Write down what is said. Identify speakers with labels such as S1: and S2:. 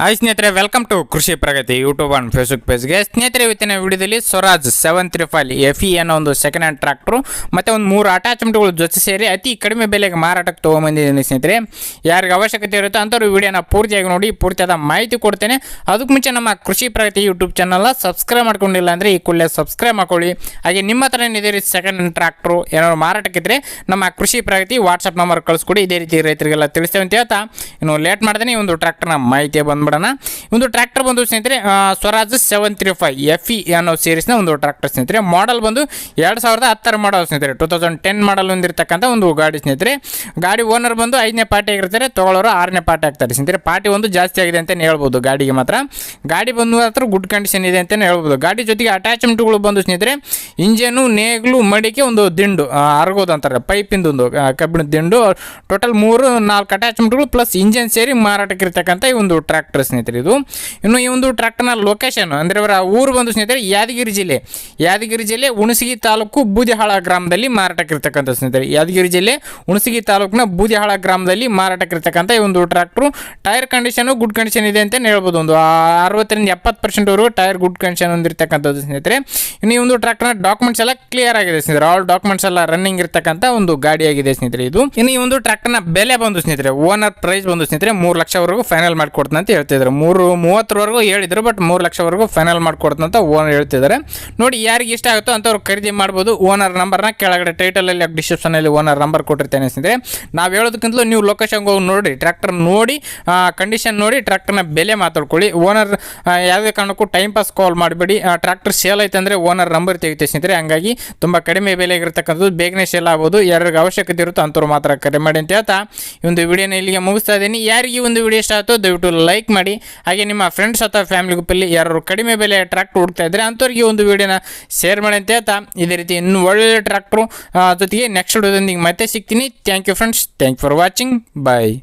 S1: Hi ಸ್ನೇಹಿತರೆ welcome to Krishi Pragati YouTube and Facebook ಪೇಜ್ಗೆ ಸ್ನೇಹಿತರೆ, ಇವತ್ತಿನ ವಿಡಿಯೋದಲ್ಲಿ Swaraj seven three five F E ಅನ್ನೋ ಒಂದು ಸೆಕೆಂಡ್ ಹ್ಯಾಂಡ್ ಟ್ರಾಕ್ಟ್ರು ಮತ್ತು ಒಂದು ಮೂರು ಅಟ್ಯಾಚ್ಮೆಂಟ್ಗಳು ಜೊತೆ ಸೇರಿ ಅತಿ ಕಡಿಮೆ ಬೆಲೆಗೆ ಮಾರಾಟಕ್ಕೆ ತೊಗೊಂಬಂದಿದ್ದೀನಿ ಸ್ನೇಹಿತರೆ. ಯಾರಿಗೆ ಅವಶ್ಯಕತೆ ಇರುತ್ತೋ ಅಂಥವ್ರು ವಿಡಿಯೋನ ಪೂರ್ತಿಯಾಗಿ ನೋಡಿ, ಪೂರ್ತಿಯಾದ ಮಾಹಿತಿ ಕೊಡ್ತೇನೆ. ಅದಕ್ಕೆ ಮುಂಚೆ ನಮ್ಮ ಕೃಷಿ ಪ್ರಗತಿ ಯೂಟ್ಯೂಬ್ ಚಾನಲ್ನ ಸಬ್ಸ್ಕ್ರೈಬ್ ಮಾಡ್ಕೊಂಡಿಲ್ಲ ಅಂದರೆ ಈ ಕೂಡಲೇ ಸಬ್ಸ್ಕ್ರೈಬ್ ಮಾಡ್ಕೊಳ್ಳಿ. ಹಾಗೆ ನಿಮ್ಮ ಹತ್ರ ಏನಿದೆ ರೀ ಸೆಕೆಂಡ್ ಹ್ಯಾಂಡ್ ಟ್ರಾಕ್ಟ್ರು ಏನಾದ್ರು ಮಾರಾಟಕ್ಕಿದ್ರೆ ನಮ್ಮ ಕೃಷಿ ಪ್ರಗತಿ ವಾಟ್ಸಪ್ ನಂಬರ್ ಕಳಿಸ್ಕೊಡಿ. ಇದೇ ರೀತಿ ರೈತರಿಗೆಲ್ಲ ತಿಳಿಸ್ತೇವೆ ಅಂತ ಹೇಳ್ತಾ. ಇನ್ನು ಲೇಟ್ ಮಾಡ್ತೇನೆ ಈ ಒಂದು ಟ್ರಾಕ್ಟರ್ನ ಮಾಹಿತಿ ಬಂದ್ಬಿಡೋಣ ಒಂದು ಟ್ರ್ಯಾಕ್ಟರ್ ಬಂದು ಸ್ನೇಹಿತರೆ Swaraj seven three five F E ಅನ್ನೋ ಸೀರೀಸ್ನ ಒಂದು ಟ್ರ್ಯಾಕ್ಟರ್ ಸ್ನೇಹಿತರೆ. ಮಾಡಲ್ ಬಂದು ಎರಡು ಸಾವಿರದ ಹತ್ತರ ಮಾಡಲ್ ಸ್ನೇಹಿತರೆ. ಟೂ ತೌಸಂಡ್ ಟೆನ್ ಮಾಡಲ್ ಹೊಂದಿರತಕ್ಕಂಥ ಒಂದು ಗಾಡಿ ಸ್ನೇಹಿತರೆ. ಗಾಡಿ ಓನರ್ ಬಂದು ಐದನೇ ಪಾರ್ಟಿ ಆಗಿರ್ತಾರೆ ತೊಗೊಳೋರು ಆರನೇ ಪಾರ್ಟಿ ಆಗ್ತಾರೆ. ಸ್ನೇಹಿತರೆ, ಪಾರ್ಟಿ ಒಂದು ಜಾಸ್ತಿ ಆಗಿದೆ ಅಂತಲೇ ಹೇಳ್ಬೋದು ಗಾಡಿಗೆ ಮಾತ್ರ. ಗಾಡಿ ಬಂದು ಮಾತ್ರ ಗುಡ್ ಕಂಡೀಷನ್ ಇದೆ ಅಂತಲೇ ಹೇಳ್ಬೋದು. ಗಾಡಿ ಜೊತೆಗೆ ಅಟ್ಯಾಚ್ಮೆಂಟ್ಗಳು ಬಂದು ಸ್ನೇಹಿತರೆ, ಇಂಜನು, ನೇಗ್ಲು, ಮಡಿಕೆ ಒಂದು ದಿಂಡು ಅರಗೋದು ಅಂತಾರೆ. ಪೈಪಿಂದು ಒಂದು ಕಬ್ಬಿಣದ ದಿಂಡು. ಟೋಟಲ್ ಮೂರು ನಾಲ್ಕು ಅಟ್ಯಾಚ್ಮೆಂಟ್ಗಳು ಪ್ಲಸ್ ಇಂಜನ್ ಸೇರಿ ಮಾರಾಟಕ್ಕೆ ಇರ್ತಕ್ಕಂಥ ಈ ಒಂದು ಟ್ರ್ಯಾಕ್ಟರ್ ಸ್ನೇಹಿತರೆ ಇದು. ಇನ್ನು ಈ ಒಂದು ಟ್ರ್ಯಾಕ್ಟರ್ನ ಲೊಕೇಶನ್ ಅಂದರೆ ಅವರ ಊರು ಬಂದು ಸ್ನೇಹಿತರೆ ಯಾದಗಿರಿ ಜಿಲ್ಲೆ. ಯಾದಗಿರಿ ಜಿಲ್ಲೆ ಹುಣಸಗಿ ತಾಲೂಕು ಬೂದಿಹಾಳ ಗ್ರಾಮದಲ್ಲಿ ಮಾರಾಟಕ್ಕಿರ್ತಕ್ಕಂಥ ಸ್ನೇಹಿತರೆ. ಯಾದಗಿರಿ ಜಿಲ್ಲೆ ಹುಣಸಗಿ ತಾಲೂಕಿನ ಬೂದಿಹಾಳ ಗ್ರಾಮದಲ್ಲಿ ಮಾರಾಟಕ್ಕಿರ್ತಕ್ಕಂಥ ಈ ಒಂದು tractor. Tyre condition, good condition ಇದೆ ಅಂತ ಹೇಳ್ಬೋದು. ಒಂದು ಅರವತ್ತರಿಂದ ಎಪ್ಪತ್ತು ಪರ್ಸೆಂಟ್ವರೆಗೂ ಟೈರ್ ಗುಡ್ ಕಂಡೀಷನ್ ಹೊಂದಿರತಕ್ಕಂಥದ್ದು ಸ್ನೇಹಿತರೆ. ಇನ್ನು ಈ ಒಂದು ಟ್ರ್ಯಾಕ್ಟರ್ನ ಡಾಕ್ಯುಮೆಂಟ್ಸ್ ಎಲ್ಲ ಕ್ಲಿಯರ್ ಆಗಿದೆ ಸ್ನೇಹಿತರೆ. ಆಲ್ ಡಾಕ್ಯುಮೆಂಟ್ಸ್ ಎಲ್ಲ ರನ್ನಿಂಗ್ ಇರ್ತಕ್ಕಂಥ ಒಂದು ಗಾಡಿಯಾಗಿದೆ ಸ್ನೇಹಿತರೆ ಇದು. ಇನ್ನು ಈ ಒಂದು ಟ್ರ್ಯಾಕ್ಟರ್ನ ಬೆಲೆ ಬಂದು ಸ್ನೇಹಿತರೆ ಓನರ್ ಪ್ರೈಸ್ ಬಂದು ಸ್ನೇಹಿತರೆ ಮೂರು ಲಕ್ಷವರೆಗೂ ಫೈನಲ್ ಮಾಡಿಕೊಡ್ತಾನೆ ಅಂತ ಹೇಳ್ತಿದ್ದಾರೆ. ಮೂರು, ಮೂವತ್ತರವರೆಗೂ ಹೇಳಿದ್ರು ಬಟ್ ಮೂರು ಲಕ್ಷವರೆಗೂ ಫೈನಲ್ ಮಾಡಿಕೊಡ್ತಂತ ಓನರ್ ಹೇಳ್ತಿದ್ದಾರೆ. ನೋಡಿ, ಯಾರಿಗೆ ಇಷ್ಟ ಆಗುತ್ತೋ ಅಂಥವ್ರು ಖರೀದಿ ಮಾಡ್ಬೋದು. ಓನರ್ ನಂಬರ್ನ ಕೆಳಗಡೆ ಟೈಟಲಲ್ಲಿ ಡಿಸ್ಕ್ರಿಪ್ಷನಲ್ಲಿ ಓನರ್ ನಂಬರ್ ಕೊಟ್ಟಿರ್ತೇನೆ ಅನಿಸಿದ್ರೆ ನಾವು ಹೇಳೋದಕ್ಕಿಂತಲೂ ನೀವು ಲೊಕೇಶನ್ಗೆ ಹೋಗಿ ನೋಡಿ ಟ್ರ್ಯಾಕ್ಟರ್ ನೋಡಿ ಕಂಡೀಷನ್ ನೋಡಿ ಟ್ರ್ಯಾಕ್ಟರ್ನ ಬೆಲೆ ಮಾತಾಡ್ಕೊಳ್ಳಿ. ಓನರ್ ಯಾವುದೇ ಕಾರಣಕ್ಕೂ ಟೈಮ್ ಪಾಸ್ ಕಾಲ್ ಮಾಡಬೇಡಿ. ಟ್ರ್ಯಾಕ್ಟರ್ ಸೇಲ್ ಆಯ್ತು ಅಂದರೆ ಓನರ್ ನಂಬರ್ ತೆಗಿತೇನೆ ಸ್ನೇಹಿತರೆ. ಹಂಗಾಗಿ ತುಂಬ ಕಡಿಮೆ ಬೆಲೆಗೆ ಇರತಕ್ಕಂಥದ್ದು, ಬೇಗನೆ ಸೇಲ್ ಆಗ್ಬೋದು. ಯಾರಿಗೆ ಅವಶ್ಯಕತೆ ಇರುತ್ತೋ ಅಂಥವ್ರು ಮಾತ್ರ ಕರೆ ಮಾಡಿ ಅಂತ ಹೇಳ್ತಾ ಈ ಒಂದು ವಿಡಿಯೋನ ಇಲ್ಲಿಗೆ ಮುಗಿಸ್ತಾ ಇದ್ದೀನಿ. ಯಾರಿಗೆ ಒಂದು ವಿಡಿಯೋ ಇಷ್ಟ ಆಯಿತು ದಯವಿಟ್ಟು ಲೈಕ್ ಮಾಡಿ, ಹಾಗೆ ನಿಮ್ಮ ಫ್ರೆಂಡ್ಸ್ ಅಥವಾ ಫ್ಯಾಮಿಲಿ ಗ್ರೂಪಲ್ಲಿ ಯಾರು ಕಡಿಮೆ ಬೆಲೆ ಟ್ರ್ಯಾಕ್ಟರ್ ಹುಡ್ತಾ ಇದ್ದರೆ ಅಂಥವ್ರಿಗೆ ಒಂದು ವೀಡಿಯೋನ ಶೇರ್ ಮಾಡಿ ಅಂತ ಹೇಳ್ತಾ, ಇದೇ ರೀತಿ ಇನ್ನೂ ಒಳ್ಳೊಳ್ಳೆ ಟ್ರ್ಯಾಕ್ಟ್ರು ಜೊತೆಗೆ ನೆಕ್ಸ್ಟ್ ವಿಡಿಯೋದೊಂದಿಗೆ ಮತ್ತೆ ಸಿಗ್ತೀನಿ. Thank you friends thank for watching bye